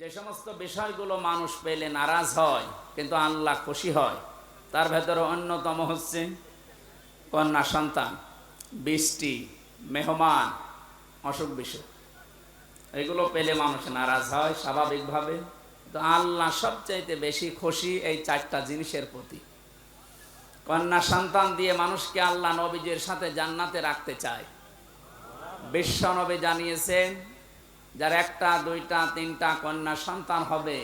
যে সমস্ত বিষয়গুলো মানুষ পেলে নারাজ হয়, কিন্তু আল্লাহ খুশি হয়, তার ভেতরে অন্যতম হচ্ছে কন্যা সন্তান, বৃষ্টি, মেহমান, অসুখ বিসুখ। এগুলো পেলে মানুষ নারাজ হয় স্বাভাবিকভাবে। তো আল্লাহ সবচাইতে বেশি খুশি এই চারটা জিনিসের প্রতি। কন্যা সন্তান দিয়ে মানুষকে আল্লাহ নবীজের সাথে জান্নাতে রাখতে চায়। বিশ্ব নবী জানিয়েছেন যার একটা, দুইটা, তিনটা কন্যা সন্তান হবে।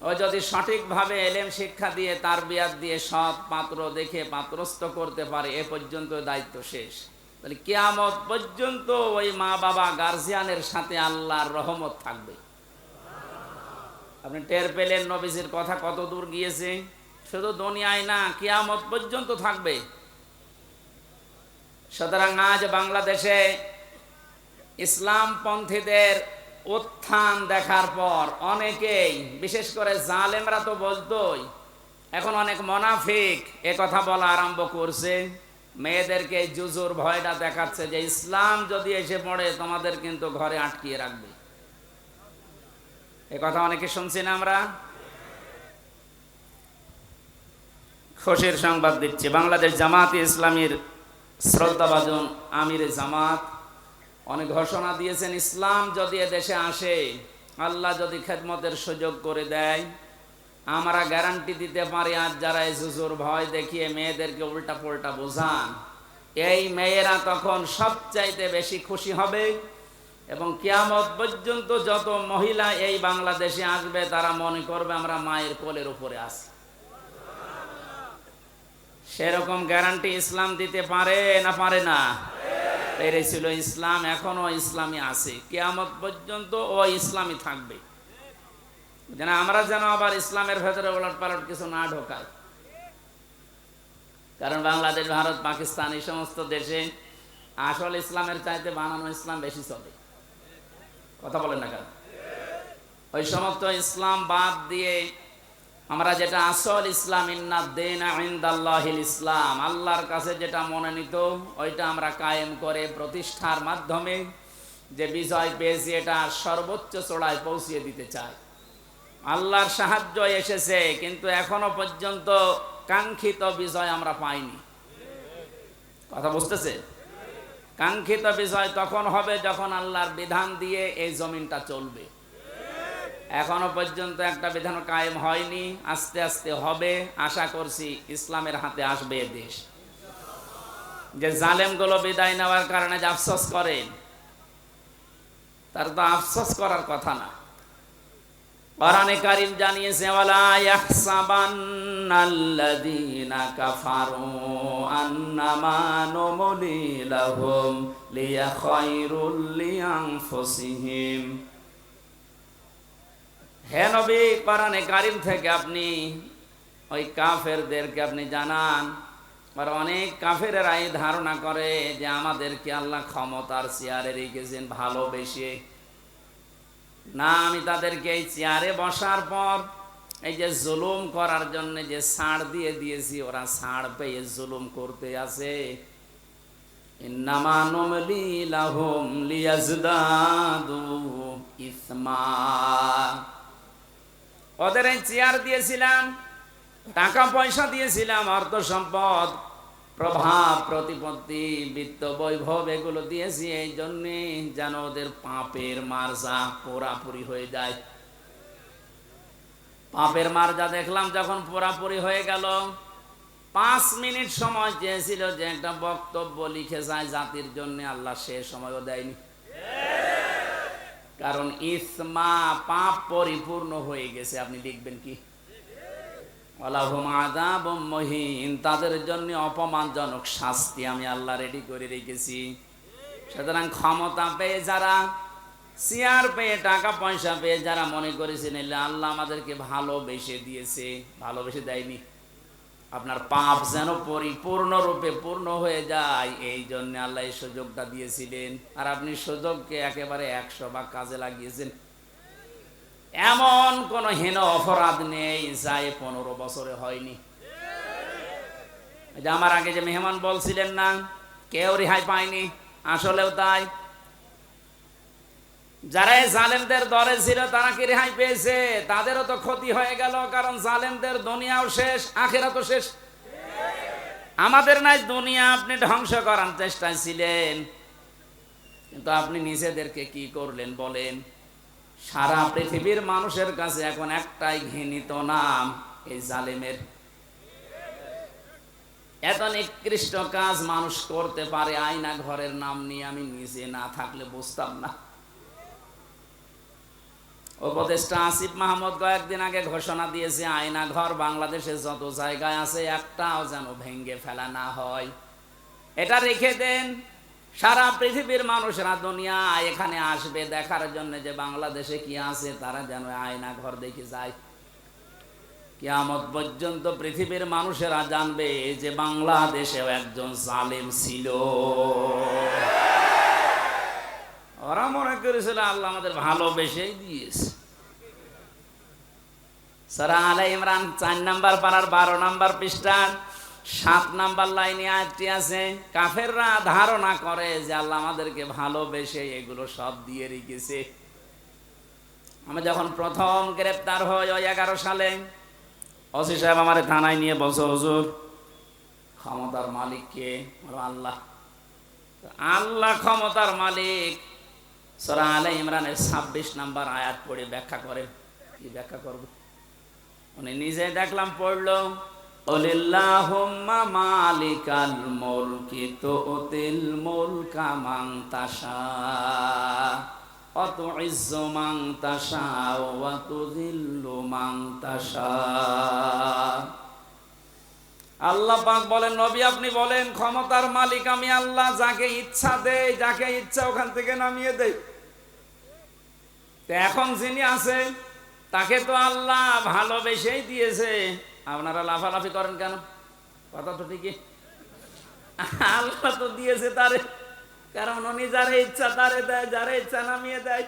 ও যদি সঠিকভাবে এলেম শিক্ষা দিয়ে তার বিয়াদ দিয়ে সৎ পাত্র দেখে পাত্রস্থ করতে পারে, এ পর্যন্ত দায়িত্ব শেষ। তাহলে কেয়ামত পর্যন্ত ওই মা বাবা গার্জিয়ানের সাথে আল্লাহর রহমত থাকবে। আপনি টের পেলেন নবীজির কথা কত দূর গিয়েছে? শুধু দুনিয়ায় না, কেয়ামত পর্যন্ত থাকবে। সুতরাং আজ বাংলাদেশে ইসলাম পন্থীদের উত্থান দেখার পর অনেকেই, বিশেষ করে জালেমরা তো বলতোই, এখন অনেক মনাফিক এ কথা বলা আরম্ভ করছে। মেয়েদেরকে জুজুর ভয়টা দেখাচ্ছে যে ইসলাম যদি এসে পড়ে, তোমাদের কিন্তু ঘরে আটকিয়ে রাখবে। এ কথা অনেকে শুনছি না আমরা? খুশির সংবাদ দিচ্ছি। বাংলাদেশ জামাতে ইসলামীর শ্রদ্ধাভাজন আমির জামাত। অনেক ঘোষণা দিয়েছেন, ইসলাম যদি দেশে আসে, আল্লাহ যদি খেদমতের সুযোগ করে দেয়, আমরা গ্যারান্টি দিতে পারি। আর যারা এই জুজুর ভয় দেখিয়ে মেয়েদেরকে উল্টা পুল্টা বোঝান, এই মেয়েরা তখন সবচাইতে বেশি খুশি হবে এবং কিয়ামত পর্যন্ত যত মহিলা এই বাংলাদেশে আসবে, তারা মনে করবে আমরা মায়ের কোলের উপরে আছি। সেরকম গ্যারান্টি ইসলাম দিতে পারে না পারে না? পেরেছিল ইসলাম, এখনও ইসলামী আছে। কেয়ামত পর্যন্ত ও ইসলামী থাকবে। যেন আমরা যেন আবার ইসলামের ভেতরে ওলট পালট কিছু না ঢোকাই। কারণ বাংলাদেশ, ভারত, পাকিস্তান এই সমস্ত দেশে আসল ইসলামের চাইতে বানানো ইসলাম বেশি চলে। কথা বলেন না কেন? ওই সমস্ত ইসলাম বাদ দিয়ে আমরা যেটা আসল ইসলাম আইন্দাল্লাহিল ইসলাম। আল্লাহর কাছে যেটা মনোনীত, ওইটা আমরা কায়েম করে প্রতিষ্ঠার মাধ্যমে যে বিজয় পেয়েছি, এটা সর্বোচ্চ চড়ায় পৌঁছিয়ে দিতে চাই। আল্লাহর সাহায্য এসেছে, কিন্তু এখনও পর্যন্ত কাঙ্ক্ষিত বিজয় আমরা পাইনি। কথা বুঝতেছে? কাঙ্ক্ষিত বিজয় তখন হবে যখন আল্লাহর বিধান দিয়ে এই জমিনটা চলবে। এখনও পর্যন্ত একটা বিধান কায়েম হয়নি, আস্তে আস্তে হবে। আশা করছি ইসলামের হাতে আসবে দেশ। যে জালেমগুলো বিদায় নেওয়ার কারণে যে আফসোস করেন তার তো আফসোস করার কথা না। কোরআনে কারিম জানিয়েছে, ওয়ালা ইয়াহসাবান্নাল্লাযীনা কাফারু আন্নামা নুমলি লাহুম লিআনফুসিহিম হে নবী, কোরআনে কারিম থেকে আপনি ওই কাফেরদেরকে আপনি জানান। আর অনেক কাফেরেরা এই ধারণা করে যে আমাদেরকে আল্লাহ ক্ষমতার চেয়ারে রেখেছেন ভালোবেসে। না, আমি তাদেরকে এই চেয়ারে বসার পর এই যে জুলুম করার জন্য যে ছাড় দিয়ে দিয়েছি, ওরা ছাড় পেয়ে জুলুম করতে আছে। ইন্নামা লিয়াজদাদু ইসমা। ওদের এই চেয়ার দিয়েছিলাম, টাকা পয়সা দিয়েছিলাম অর্থ সম্পদ প্রভাব, প্রতিপত্তি, বিত্ত, বৈভব, এগুলো দিয়েছি। এই জন্যে যেন ওদের পাপের মার্জা পোড়াপুরি হয়ে যায়। পাপের মার্জা দেখলাম যখন পোড়াপুরি হয়ে গেল, পাঁচ মিনিট সময় চেয়েছিল যে একটা বক্তব্য লিখে যায় জাতির জন্য, আল্লাহ সে সময়ও দেয়নি। কারণ ইসমা পাপ পরিপূর্ণ হয়ে গেছে, আপনি লিখবেন কি? তাদের জন্য অপমানজনক শাস্তি আমি আল্লাহ রেডি করে রেখেছি। সুতরাং ক্ষমতা পেয়ে যারা চেয়ার পেয়ে, টাকা পয়সা পেয়ে যারা মনে করেছেন আল্লাহ আমাদেরকে ভালোবেসে দিয়েছে। ভালোবেসে দেয়নি। আপনার পাপ যেন পরিপূর্ণ রূপে পূর্ণ হয়ে যায়, এই জন্য আল্লাহ এই সুযোগটা দিয়েছিলেন। আর আপনি সুযোগকে একেবারে একশো ভাগ কাজে লাগিয়েছেন। এমন কোন হীন অপরাধ নেই যায় পনেরো বছরে হয়নি। আমার আগে যে মেহমান বলছিলেন না, কেউ রেহাই পায়নি, আসলেও তাই। যারা জালেমদের দরে ছিল, তারা কি রেহাই পেয়েছে? তাদেরও তো ক্ষতি হয়ে গেল, কারণ জালেমদের দুনিয়াও শেষ আখেরা তো শেষ। আমাদের নাই দুনিয়া, আপনি ধ্বংস করার চেষ্টায় ছিলেন। কিন্তু আপনি নিজেদেরকে কি করলেন বলেন? সারা পৃথিবীর মানুষের কাছে এখন একটাই ঘৃণিত নাম, এই জালেমের। এত নিকৃষ্ট কাজ মানুষ করতে পারে, আয়না ঘরের নাম নিয়ে আমি নিজে না থাকলে বুঝতাম না। উপদেষ্টা আসিফ মাহমুদ কয়েকদিন আগে ঘোষণা দিয়েছে, আয়না ঘর বাংলাদেশে যত জায়গায় আছে একটাও যেন ভেঙ্গে ফেলা না হয়। এটা রেখে দেন, সারা পৃথিবীর মানুষরা দুনিয়া এখানে আসবে দেখার জন্য যে বাংলাদেশে কি আছে, তারা যেন আয়না ঘর দেখে যায়। কিয়ামত পর্যন্ত পৃথিবীর মানুষেরা জানবে যে বাংলাদেশেও একজন জালেম ছিল। ওরা মনে করেছিল আল্লাহ আমাদের ভালোবেসেই দিয়েছে। সারা আলাই ইমরান চার নাম্বার পাড়ার বারো নাম্বার পৃষ্ঠা সাত নাম্বার লাইনে আটটি আছে, কাফেররা ধারণা করে যে আল্লাহ আমাদেরকে ভালোবেসে এগুলো সব দিয়ে রেখেছে। আমি যখন প্রথম গ্রেপ্তার হই ওই এগারো সালে, ওসি সাহেব আমার থানায় নিয়ে বসে হুজুর, ক্ষমতার মালিক কে আল্লাহ। আল্লাহ ক্ষমতার মালিক সরা আলে ইমরানের ছাব্বিশ নাম্বার আয়াত পড়ে ব্যাখ্যা করে। কি ব্যাখ্যা করব? উনি নিজে দেখলাম পড়ল, অলিল্লাহুম্মা মালিকাল মুলকি তুতিল মুলকা মান তাশা অত ইজ্জু মান তাশা ওয়া তুযিল্লু মান তাশা। আল্লাহ পাক বলেন, নবী, আপনি বলেন, ক্ষমতার মালিক আমি আল্লাহ, যাকে ইচ্ছা দেই, যাকে ইচ্ছা ওখান থেকে নামিয়ে দেই। তো এখন যিনি আছে তাকে তো আল্লাহ ভালোবেসেই দিয়েছে। আপনারা লাফালাফি করেন কেন? কথা তো ঠিকই। আল্লাহ তো দিয়েছে তারে। কারণ উনি যারে ইচ্ছা তারে দেয়, যারে ইচ্ছা নামিয়ে দেয়।